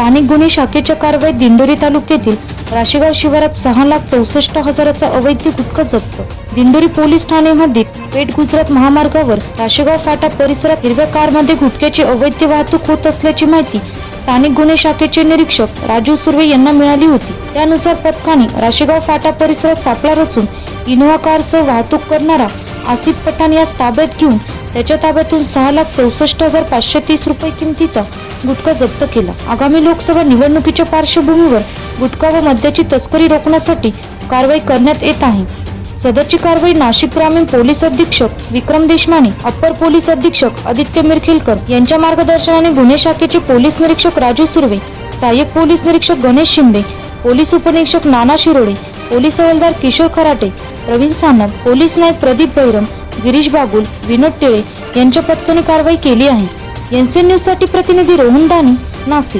स्थानिक गुन्हे शाखेच्या कारवाईत दिंडोरी तालुक्यातील राशेगाव शिवारात सहा लाख चौसष्ट हजाराचा अवैध गुटखा जप्त. दिंडोरी पोलीस ठाणे हद्दीत पेठ गुजरात महामार्गावर राशेगाव फाटा परिसरात हिरव्या कारमध्ये गुटख्याची अवैध वाहतूक होत असल्याची माहिती स्थानिक गुन्हे शाखेचे निरीक्षक राजू सुर्वे यांना मिळाली होती. त्यानुसार पथकाने राशेगाव फाटा परिसरात सापळा रचून इनोव्हा कारसह वाहतूक करणारा आसिफ पठाण यास ताब्यात घेऊन त्याच्या ताब्यातून सहा लाख चौसष्ट हजार पाचशे तीस रुपये किमतीचा गुटखा जप्त केला. आगामी लोकसभा निवडणुकीच्या पार्श्वभूमीवर गुटखा व मद्याची तस्करी रोखण्यासाठी कारवाई करण्यात येत आहे. सदरची कारवाई नाशिक ग्रामीण पोलीस अधीक्षक विक्रम देशमाने अप्पर पोलीस अधीक्षक आदित्य मिरखेलकर यांच्या मार्गदर्शनाने गुन्हे शाखेचे पोलीस निरीक्षक राजू सुर्वे सहाय्यक पोलीस निरीक्षक गणेश शिंदे पोलीस उपनिरीक्षक नाना शिरोडे पोलीस हवालदार किशोर खराटे प्रवीण सानप पोलीस नायक प्रदीप बैरम गिरीश बागुल विनोद टिळे यांच्या पथकाने कारवाई केली आहे. एनसीएन न्यूज प्रतिनिधी रोहन दानी नाशिक.